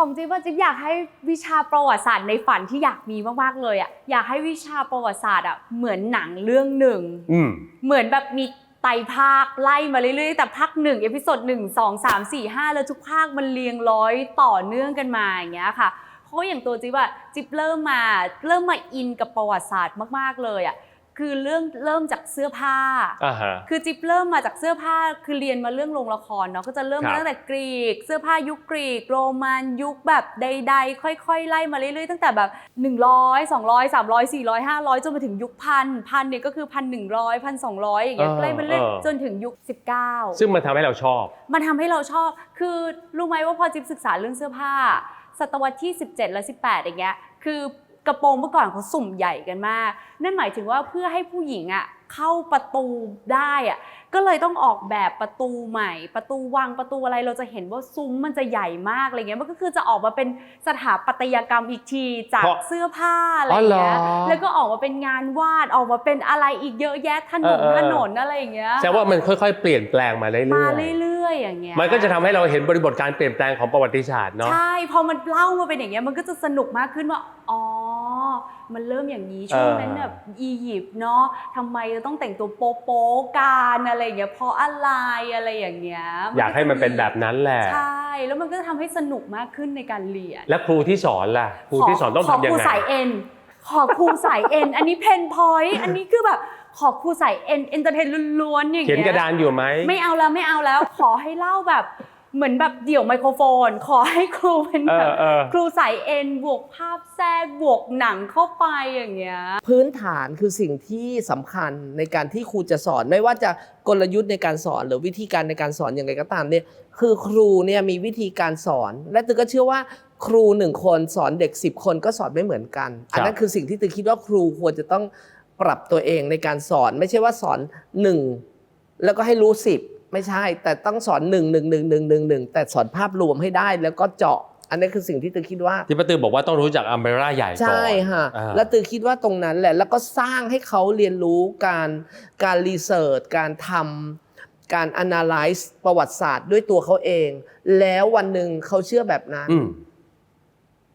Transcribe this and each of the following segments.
ของจิ๊บว่าจิ๊บอยากให้วิชาประวัติศาสตร์ในฝันที่อยากมีมากๆเลยอะอยากให้วิชาประวัติศาสตร์อะเหมือนหนังเรื่องหนึ่งอืมเหมือนแบบมีไตรภาคไล่มาเรื่อยๆแต่ภาคหนึ่งเอพิโซดหนึ่งสองสามสี่ห้าแล้วทุกภาคมันเรียงร้อยต่อเนื่องกันมาอย่างเงี้ยค่ะเพราะว่าอย่างตัวจิ๊บอะจิ๊บเริ่มมาเริ่มมาอินกับประวัติศาสตร์มากๆเลยอะ คือเรื่องเริ่มจากเสื้อผ้า อ่าฮะ คือจิ๊บเริ่มมาจากเสื้อผ้าคือเรียนมาเรื่องโรงละครเนาะก็จะเริ่มครัมาบ ตั้งแต่กรีก เสื้อผ้ายุคกรีก โรมันยุคแบบใด ๆ ค่อยๆ ไล่มาเรื่อยๆตั้งแต่แบบ 100 200 300 400 500 จนมาถึงยุคพันพันเนี่ยก็คือพันหนึ่งร้อยพันสองร้อยอย่างเงี้ยเออไล่มาเรื่อยเออจนถึงยุค 19 ซึ่งมันทำให้เราชอบ มันทำให้เราชอบ คือรู้ไหมว่าพอจิ๊บศึกษาเรื่องเสื้อผ้า ศตวรรษที่ 17 และ 18 อย่างเงี้ย คือ กระโปรงเมื่อก่อนเขาสุ่มใหญ่กันมาก นั่นหมายถึงว่าเพื่อให้ผู้หญิงอะเข้าประตูได้อะก็เลยต้องออกแบบประตูใหม่ ประตูวังประตูอะไรเราจะเห็นว่าซุ้มมันจะใหญ่มากอะไรเงี้ยมันก็คือจะออกมาเป็นสถาปัตยกรรมอีกทีจากเพราะเสื้อผ้าอะไรอ๋อเหรอเงี้ยแล้วก็ออกมาเป็นงานวาดออกมาเป็นอะไรอีกเยอะแยะถนนเออเออถนนอะไรอย่างเงี้ยแสดงว่ามันค่อย ๆ เปลี่ยนแปลงมาเรื่อยๆมาเรื่อยๆอย่างเงี้ยมันก็จะทำให้เราเห็นบริบทการเปลี่ยนแปลงของประวัติศาสตร์เนาะใช่พอมันเล่ามาเป็นอย่างเงี้ยมันก็จะสนุกมากขึ้นว่าอ๋อ มันเริ่มอย่างนี้ช่วงนั้นเออแบบอียิปต์เนาะทำไมจะต้องแต่งตัวโป๊ะๆการอะไรอย่างเงี้ยเพราะอะไรอะไรอย่างเงี้ยอยากให้มันเป็นแบบนั้นแหละใช่แล้วมันก็จะทำให้สนุกมากขึ้นในการเรียนและครูที่สอนล่ะครูที่สอนต้องขอทำยัครูงไงสายเอ็นขอครูสายเอ็นอันนี้เพนพอยต์อันนี้คือแบบขอครูสายเอ็นเอนเตอร์เทนล้วนๆอย่างเขีเงี้ยยนกระดานอยู่ไหมไม่เอาแล้วไม่เอาแล้วขอให้เล่าแบบ เหมือนแบบเดี่ยวไมโครโฟน ขอให้ครูเป็นเอแบอบเออ ครูสายเอ็นบวกภาพแทรกบวกหนังเข้าไปอย่างเงี้ย พื้นฐานคือสิ่งที่สำคัญในการที่ครูจะสอน ไม่ว่าจะกลยุทธ์ในการสอน หรือวิธีการในการสอนอย่างไรก็ตามเนี่ยคือครูเนี่ยมีวิธีการสอน และตือก็เชื่อว่าครูหนึ่งคนสอนเด็ก 10 คนก็สอนไม่เหมือนกัน อันนั้นคือสิ่งที่ตือคิดว่าครูควรจะต้องปรับตัวเองในการสอน ไม่ใช่ว่าสอนหนึ่งแล้วก็ให้รู้สิบ ไม่ใช่ แต่ต้องสอนหนึ่งหนึ่งหนึ่งหนึ่งหนึ่งหนึ่งแต่สอนภาพรวมให้ได้แล้วก็เจาะ อันนี้คือสิ่งที่ตือคิดว่า ที่ป้าตือบอกว่าต้องรู้จักอัมเบร่าใหญ่ก่อนใช่ค่ะอ่าแล้วตือคิดว่าตรงนั้นแหละแล้วก็สร้างให้เขาเรียนรู้การการรีเสิร์ชการทำการ analyze ประวัติศาสตร์ด้วยตัวเขาเอง แล้ววันหนึ่งเขาเชื่อแบบนั้นอืม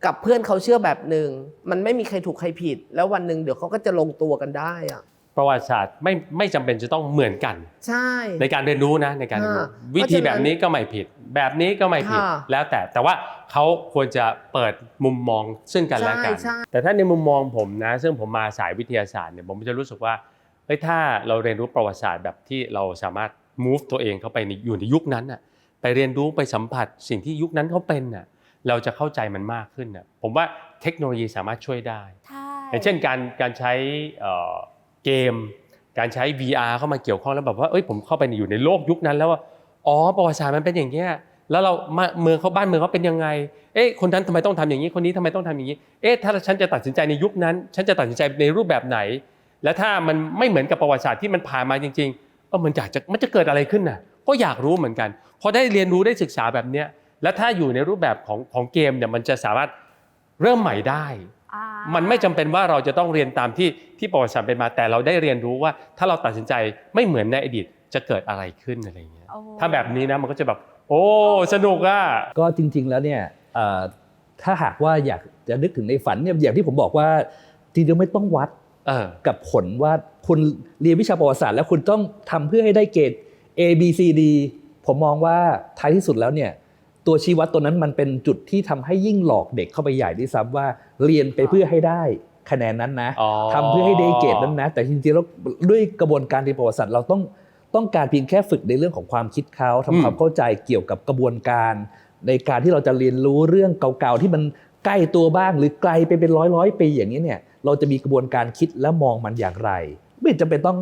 กับเพื่อนเขาเชื่อแบบหนึ่ง มันไม่มีใครถูกใครผิด แล้ววันหนึ่งเดี๋ยวเขาก็จะลงตัวกันได้อะ ประวัติศาสตร์ไม่ไม่จำเป็นจะต้องเหมือนกัน ใช่ ในการเรียนรู้นะในการเรียนรู้ค่ะวิธีเพราะฉะนั้นแบบนี้ก็ไม่ผิด แบบนี้ก็ไม่ผิดค่ะแล้วแต่แต่ว่าเขาควรจะเปิดมุมมองซึ่งกันและกัน ใช่ใช่ แต่ถ้าในมุมมองผมนะ ซึ่งผมมาสายวิทยาศาสตร์เนี่ยผมจะรู้สึกว่าเฮ้ยถ้าเราเรียนรู้ประวัติศาสตร์แบบที่เราสามารถ move ตัวเองเข้าไปในอยู่ในยุคนั้นน่ะไปเรียนรู้ไปสัมผัสสิ่งที่ยุคนั้นเขาเป็นน่ะเราจะเข้าใจมันมากขึ้นน่ะผมว่าเทคโนโลยีสามารถช่วยได้ ใช่อย่างเช่นการการใช้เอ่อ เกม การใช้ VR เข้ามาเกี่ยวข้องแล้วแบบว่าเอ้ยผมเข้าไปอยู่ในโลกยุคนั้นแล้วว่าอ๋อประวัติศาสตร์มันเป็นอย่างเงี้ยแล้วเราเมืองเขาบ้านเมืองเขาเป็นยังไง เอ๊ะคนนั้นทำไมต้องทำอย่างนี้ คนนี้ทำไมต้องทำอย่างนี้ เอ๊ะถ้าฉันจะตัดสินใจในยุคนั้น ฉันจะตัดสินใจในรูปแบบไหน แล้วถ้ามันไม่เหมือนกับประวัติศาสตร์ที่มันผ่านมาจริงๆเออมันอยากจะมันจะเกิดอะไรขึ้นน่ะ ก็อยากรู้เหมือนกัน พอได้เรียนรู้ได้ศึกษาแบบเนี้ย แล้วถ้าอยู่ในรูปแบบของของเกมเนี่ยมันจะสามารถเริ่มใหม่ได้ มันไม่จำเป็นว่าเราจะต้องเรียนตามที่ที่ประวัติศาสตร์เป็นมา แต่เราได้เรียนรู้ว่าถ้าเราตัดสินใจไม่เหมือนในอดีตจะเกิดอะไรขึ้นอะไรอย่างเงี้ยโอ้ถ้าแบบนี้นะมันก็จะแบบ โอ้สนุกอะก็จริง ๆ แล้วเนี่ยเอ่อถ้าหากว่าอยากจะนึกถึงในฝันเนี่ยอย่างที่ผมบอกว่าจริงๆไม่ต้องวัดเออกับผลว่าคุณเรียนวิชาประวัติศาสตร์แล้วคุณต้องทำเพื่อให้ได้เกรด A B C D ผมมองว่าท้ายที่สุดแล้วเนี่ย ตัวชี้วัดตัวนั้นมันเป็นจุดที่ทำให้ยิ่งหลอกเด็กเข้าไปใหญ่ด้วยซ้ำว่าเรียนไปเพื่อให้ได้คะแนนนั้นนะอ๋อทำเพื่อให้ได้เกรดนั้นนะ แต่จริงๆแล้วด้วยกระบวนการเรียนประวัติศาสตร์เราต้องต้องการเพียงแค่ฝึกในเรื่องของความคิดเขาทำความเข้าใจเกี่ยวกับกระบวนการ ในการที่เราจะเรียนรู้เรื่องเก่าๆที่มันใกล้ตัวบ้าง หรือไกลไปเป็นร้อยร้อยๆปีอย่างนี้เนี่ยเราจะมีกระบวนการคิดและมองมันอย่างไร ไม่จำเป็นต้อง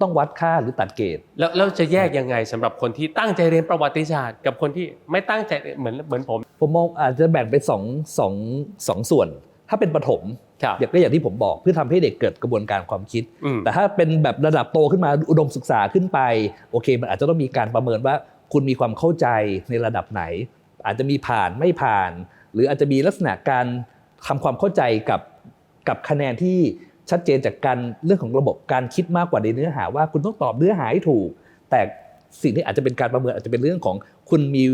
ต้องวัดค่าหรือตัดเกรดแล้วเราจะแยกยังไงสำหรับคนที่ตั้งใจเรียนประวัติศาสตร์ กับคนที่ไม่ตั้งใจเหมือนเหมือนผม ผมมองอาจจะแบ่งเป็นสองสองสองส่วน ถ้าเป็นประถมครับอย่างก็อย่างที่ผมบอกเพื่อทำให้เด็กเกิดกระบวนการความคิดอืมแต่ถ้าเป็นแบบระดับโตขึ้นมาอุดมศึกษาขึ้นไป โอเค มันอาจจะต้องมีการประเมินว่าคุณมีความเข้าใจในระดับไหน อาจจะมีผ่านไม่ผ่าน หรืออาจจะมีลักษณะการทำความเข้าใจกับกับคะแนนที่ ชัดเจนจากการเรื่องของระบบการคิดมากกว่าในเนื้อหาว่าคุณต้องตอบเนื้อหาให้ถูก แต่สิ่งที่อาจจะเป็นการประเมินอาจจะเป็นเรื่องของคุณมี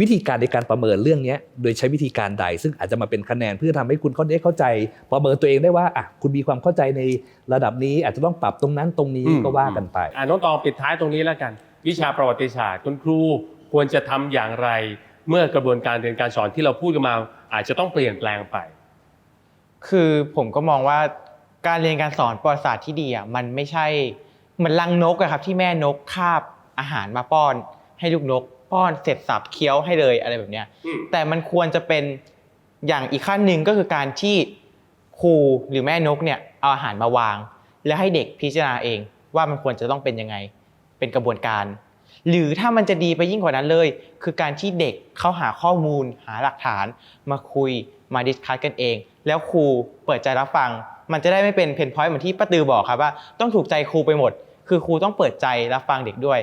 วิธีการในการประเมินเรื่องเนี้ยโดยใช้วิธีการใด ซึ่งอาจจะมาเป็นคะแนนเพื่อทำให้คุณเขาได้เข้าใจ ประเมินตัวเองได้ว่าอะคุณมีความเข้าใจในระดับนี้ อาจจะต้องปรับตรงนั้นตรงนี้อืมก็ว่ากันไปอ่าน้องตองปิดท้ายตรงนี้แล้วกัน วิชาประวัติศาสตร์คุณครูควรจะทำอย่างไร เมื่อกระบวนการเรียนการสอนที่เราพูดกันมา อาจจะต้องเปลี่ยนแปลงไป คือผมก็มองว่า การเรียนการสอนประวัติศาสตร์ที่ดีอะมันไม่ใช่เหมือนลังนกอะครับ ที่แม่นกคาบอาหารมาป้อน ให้ลูกนก ป้อนเสร็จสับเคี้ยวให้เลยอะไรแบบเนี้ยอืม แต่มันควรจะเป็นอย่างอีกขั้นหนึ่งก็คือการที่ครูหรือแม่นกเนี่ยเอาอาหารมาวาง แล้วให้เด็กพิจารณาเอง ว่ามันควรจะต้องเป็นยังไง เป็นกระบวนการ หรือถ้ามันจะดีไปยิ่งกว่านั้นเลย คือการที่เด็กเข้าหาข้อมูล หาหลักฐาน มาคุยมาดิสคัสกันเอง แล้วครูเปิดใจรับฟัง มันจะได้ไม่เป็นเพนพอยต์เหมือนที่ป้าตือบอกครับว่าต้องถูกใจครูไปหมด คือครูต้องเปิดใจรับฟังเด็กด้วย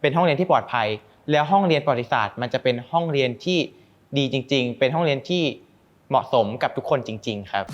เป็นห้องเรียนที่ปลอดภัย แล้วห้องเรียนประวัติศาสตร์ มันจะเป็นห้องเรียนที่ดีจริง ๆ เป็นห้องเรียนที่เหมาะสมกับทุกคนจริง ๆ ครับ